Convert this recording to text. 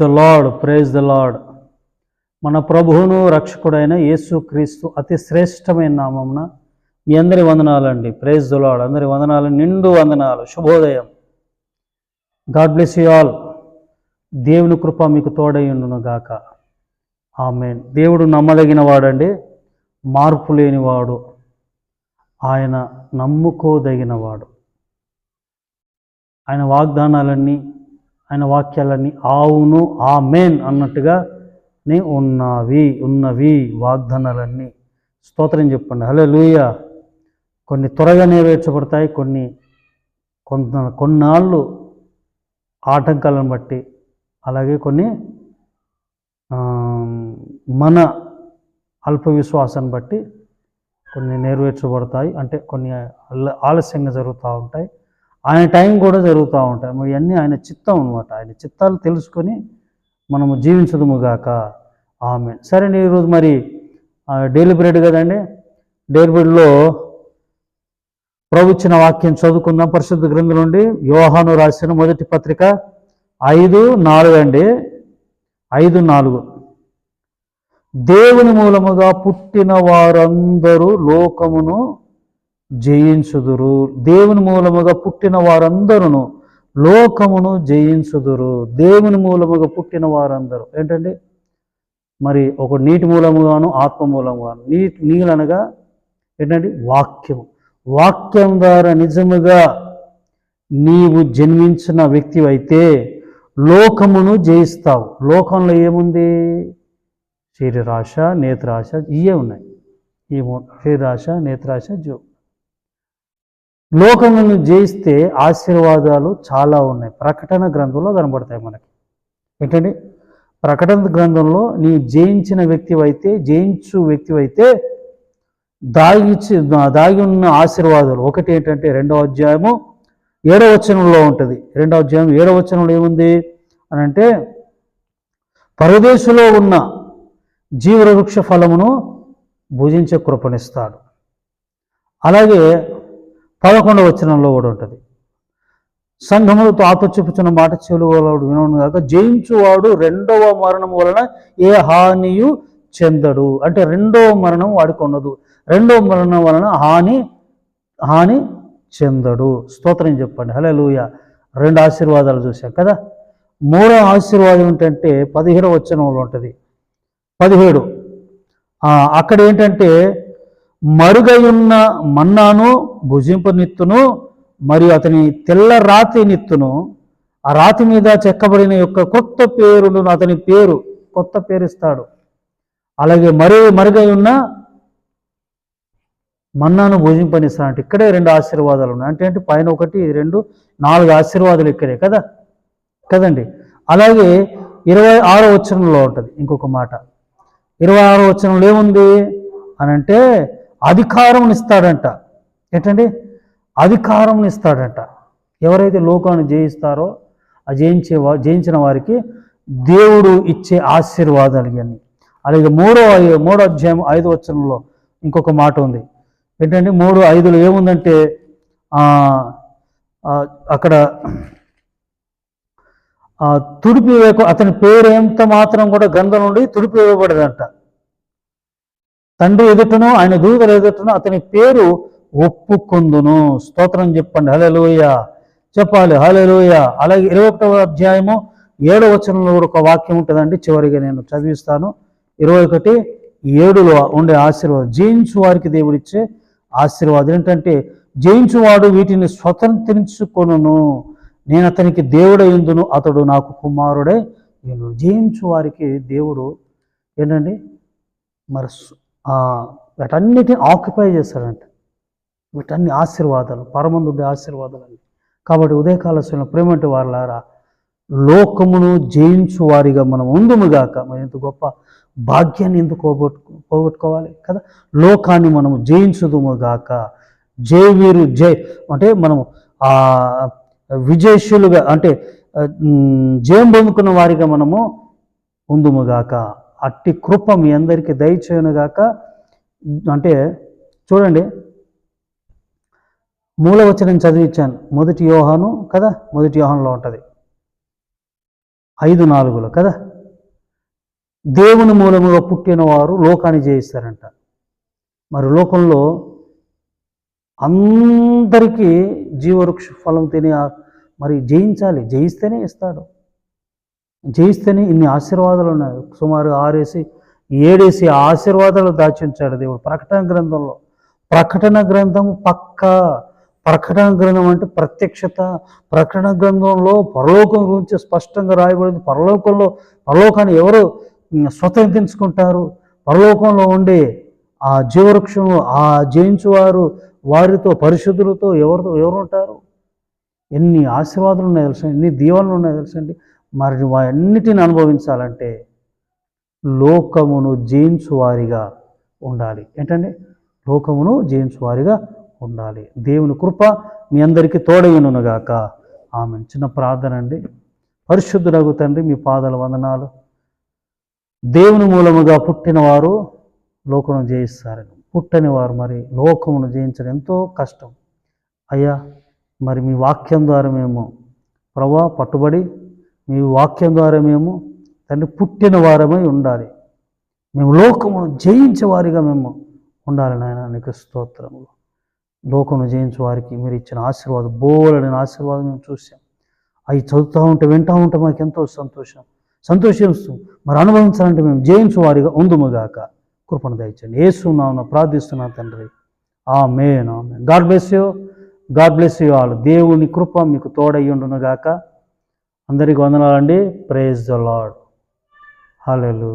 The Lord praise the Lord మన ప్రభువును రక్షకుడైన యేసుక్రీస్తు అతి శ్రేష్టమైన నామమున మీ అందరి వందనాలండి. ప్రైజ్ ద లార్డ్ అందరి వందనాలు నిండు వందనాలు. శుభోదయం. గాడ్ బ్లెస్ యు ఆల్ దేవుని కృప మీకు తోడయ్యుండును గాక. ఆమె దేవుడు నమ్మదగిన వాడండి. మార్పు లేనివాడు. ఆయన నమ్ముకోదగినవాడు. ఆయన వాగ్దానాలన్నీ ఆయన వాక్యాలన్నీ అవును ఆమెన్ అన్నట్టుగా నే ఉన్నవి ఉన్నవి వాగ్దానాలన్నీ. స్తోత్రం చెప్పండి. హలో లూయ కొన్ని త్వరగా నెరవేర్చబడతాయి కొన్ని కొంత కొన్నాళ్ళు ఆటంకాలను బట్టి అలాగే కొన్ని మన అల్ప విశ్వాసాన్ని బట్టి కొన్ని నెరవేర్చబడతాయి. అంటే కొన్ని ఆలస్యంగా జరుగుతూ ఉంటాయి. ఆయన టైం కూడా జరుగుతూ ఉంటాయి. మరి ఇవన్నీ ఆయన చిత్తం అనమాట ఆయన చిత్తాలు తెలుసుకొని మనము జీవించదుముగాక ఆమె. సరే ఈరోజు మరి డైలీ బ్రెడ్ కదండి? డైలీ బ్రెడ్లో ప్రభు ఇచ్చిన వాక్యం చదువుకుందాం. పరిశుద్ధ గ్రంథం నుండి యోహాను రాసిన మొదటి పత్రిక ఐదు నాలుగు అండి. ఐదు నాలుగు. దేవుని మూలముగా పుట్టిన వారందరూ లోకమును జయించుదురు. దేవుని మూలముగా పుట్టిన వారందరూ లోకమును జయించుదురు. దేవుని మూలముగా పుట్టిన వారందరూ. ఏంటండి? మరి ఒక నీటి మూలముగాను ఆత్మ మూలముగాను. నీటి నీళ్ళనగా ఏంటండి? వాక్యము. వాక్యం ద్వారా నిజముగా నీవు జన్మించిన వ్యక్తి అయితే లోకమును జయిస్తావు. లోకంలో ఏముంది? శరీరాశ నేత్రాశ ఇవే ఉన్నాయి. ఈ శరీరాశ నేత్రాశ జో లోకమును జయిస్తే ఆశీర్వాదాలు చాలా ఉన్నాయి. ప్రకటన గ్రంథంలో కనబడతాయి మనకి. ఏంటండి? ప్రకటన గ్రంథంలో నీ జయించిన వ్యక్తివైతే జయించు వ్యక్తివైతే దాగిచ్చి దాగి ఉన్న ఆశీర్వాదాలు. ఒకటి ఏంటంటే రెండవ అధ్యాయము ఏడవ వచనంలో ఉంటుంది. రెండవ అధ్యాయం ఏడవ వచనంలో ఏముంది? అని అంటే పరదేశంలో ఉన్న జీవవృక్ష ఫలమును భుజించే కృపణిస్తాడు అలాగే పదకొండవ వచనంలో కూడా ఉంటుంది. సంఘములతో ఆపచెప్పుచున్న మాట చెవులు వినవును కాక జయించువాడు రెండవ మరణం వలన ఏ హానియు చెందడు. అంటే రెండవ మరణం వాడికి ఉండదు. రెండవ మరణం వలన హాని హాని చెందడు. స్తోత్రం చెప్పండి. హలో లూయ రెండు ఆశీర్వాదాలు చూసాం కదా? మూడో ఆశీర్వాదం ఏంటంటే పదిహేడవ వచనంలో ఉంటుంది. పదిహేడు. అక్కడ ఏంటంటే మరుగయున్న మన్నాను భుజింపనిత్తును మరియు అతని తెల్ల రాతి నిత్తును ఆ రాతి మీద చెక్కబడిన యొక్క కొత్త పేరును అతని పేరు కొత్త పేరు ఇస్తాడు అలాగే మరి మరుగై ఉన్న మన్నాను భుజింపనిస్తాడు అంటే ఇక్కడే రెండు ఆశీర్వాదాలు ఉన్నాయి. అంటే ఏంటి పైన ఒకటి రెండు నాలుగు ఆశీర్వాదాలు ఇక్కడే కదా? కదండి? అలాగే ఇరవై ఆరో వచనంలో ఉంటుంది ఇంకొక మాట. ఇరవై ఆరో వచనంలో ఏముంది? అని అంటే అధికారం ఇస్తాడంట ఏంటండి? అధికారం ఇస్తాడంట ఎవరైతే లోకాన్ని జయిస్తారో ఆ జయించే వా జయించిన వారికి దేవుడు ఇచ్చే ఆశీర్వాదాలు ఇవన్నీ. అలాగే మూడో మూడో అధ్యాయం ఐదు వచనంలో ఇంకొక మాట ఉంది. ఏంటంటే మూడు ఐదులో ఏముందంటే అక్కడ తుడిపి వేయకు అతని పేరు ఎంత మాత్రం కూడా గంధం నుండి తుడిపి వేయబడదంట. తండ్రి ఎదుటను ఆయన దూతలు ఎదుటను అతని పేరు ఒప్పుకొందును. స్తోత్రం చెప్పండి. హలలోయ చెప్పాలి. హలలోయ అలాగే ఇరవై ఒకటవ అధ్యాయము ఏడవ వచనంలో కూడా ఒక వాక్యం ఉంటుందండి. చివరిగా నేను చదివిస్తాను. ఇరవై ఒకటి ఏడులో ఉండే ఆశీర్వాదం. జయించు వారికి దేవుడిచ్చే ఆశీర్వాదం. ఏంటంటే జయించువాడు వీటిని స్వతంత్రించుకొనును. నేను అతనికి దేవుడైందును అతడు నాకు కుమారుడే నేను జయించు వారికి దేవుడు ఏంటండి? మరి వీటన్నిటిని ఆక్యుపై చేశారంట. వీటన్ని ఆశీర్వాదాలు పరమందుడి ఆశీర్వాదాలు అండి కాబట్టి ఉదయకాల సమయంలో ప్రేమంటి వారులారా లోకమును జయించు వారిగా మనం ఉందుముగాక మరి ఇంత గొప్ప భాగ్యాన్ని ఎందుకు పోగొట్టుకో పోగొట్టుకోవాలి కదా? లోకాన్ని మనము జయించుదుముగాక జయ వీరు జై. అంటే మనము ఆ విజయశులుగా అంటే జయం పొందుకున్న వారిగా మనము ఉందుముగాక అట్టి కృప మీ అందరికీ దయచేయనుగాక అంటే చూడండి మూలవచనం చదివించాను మొదటి యోహాను కదా? మొదటి యోహానులో ఉంటుంది. ఐదు నాలుగులో కదా? దేవుని మూలముగా పుట్టిన వారు లోకాన్ని జయిస్తారంట. మరి లోకంలో అందరికీ జీవవృక్ష ఫలం తినే మరి జయించాలి జయిస్తేనే ఇస్తాడు. జయిస్తేనే ఇన్ని ఆశీర్వాదాలు ఉన్నాయి. సుమారు ఆరేసి ఏడేసి ఆశీర్వాదాలు దాచించాడు దేవుడు. ప్రకటన గ్రంథంలో ప్రకటన గ్రంథం పక్క. ప్రకటన గ్రంథం అంటే ప్రత్యక్షత. ప్రకటన గ్రంథంలో పరలోకం గురించి స్పష్టంగా రాయబడింది. పరలోకంలో పరలోకాన్ని ఎవరు స్వతంత్రించుకుంటారు? పరలోకంలో ఉండే ఆ జీవవృక్షం ఆ జయించువారు వారితో పరిశుద్ధులతో ఎవరితో ఎవరు ఉంటారు ఎన్ని ఆశీర్వాదాలు ఉన్నాయి తెలుసండి ఎన్ని దీవెనలు ఉన్నాయి తెలుసండి మరి అన్నిటిని అనుభవించాలంటే లోకమును జయించు వారిగా ఉండాలి. ఏంటండి? లోకమును జయించు వారిగా ఉండాలి. దేవుని కృప మీ అందరికీ తోడైనగాక ఆమె చిన్న ప్రార్థన అండి. పరిశుద్ధుడగు తండ్రి మీ పాదాల వందనాలు. దేవుని మూలముగా పుట్టినవారు లోకమును జయిస్తారని. పుట్టని వారు మరి లోకమును జయించడం ఎంతో కష్టం. అయ్యా మరి మీ వాక్యం ద్వారా మేము ప్రభా పట్టుబడి మీ వాక్యం ద్వారా మేము తండ్రి పుట్టిన వారమై ఉండాలి. మేము లోకమును జయించే వారిగా మేము ఉండాలి నాయన నీకు స్తోత్రములు. లోకమును జయించే వారికి మీరు ఇచ్చిన ఆశీర్వాదం బోలడని ఆశీర్వాదం మేము చూసాం అవి చదువుతూ ఉంటే వింటూ ఉంటే మాకు ఎంతో సంతోషం. సంతోషిస్తూ మరి అనుభవించాలంటే మేము జయించు వారిగా ఉందుముగాక కృపణ దయచండి ఏసునామన ప్రార్థిస్తున్నా తండ్రి. ఆ మేన్ ఆమె God bless you. God bless you all. దేవుని కృప మీకు తోడయ్యుండునుగాక గాక. అందరికి వందనాలండి. Praise the lord hello